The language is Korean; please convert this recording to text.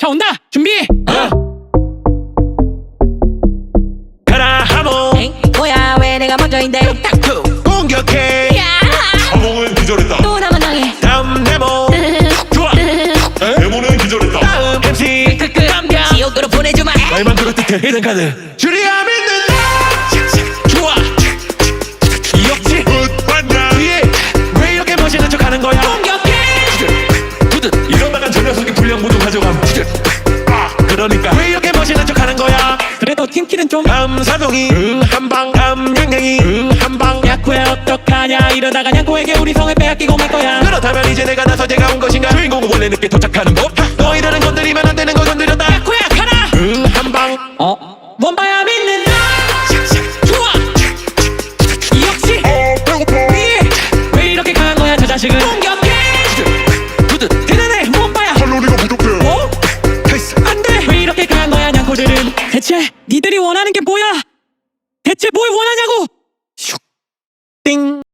자 온다! 준비! 가라 하모! 에이, 뭐야 왜 내가 먼저인데? 툭 공격해! 야! 하몽은 기절했다. 또 나만 당해. 다음 네모. 좋아. 데모는 기절했다. 다음 MC 크크 지옥으로 보내주마. 말만 그렇듯해 히든 카드. 줄이야 믿는다! 좋아. 역시 굿반다. 뒤에 왜 이렇게 멋있는 척 하는 거야 그러니까 왜 이렇게 멋있는 척 하는 거야? 그래도 팀킬은 좀 감사동이 응 한방 감냥냥이 응 한방. 야쿠야 어떡하냐? 이러다가 냥코에게 우리 성을 빼앗기고 말 거야. 그렇다면 이제 내가 나서 제가 온 것인가? 주인공은 원래 늦게 도착하는 법? 너희들은 건드리면 안 되는 걸 건드렸다. 야쿠야 가라! 응 한방. 어? 원바야 믿는다 좋아! 역시 위에! 왜 이렇게 강한 거야 저 자식은 대체 니들이 원하는 게 뭐야? 대체 뭘 원하냐고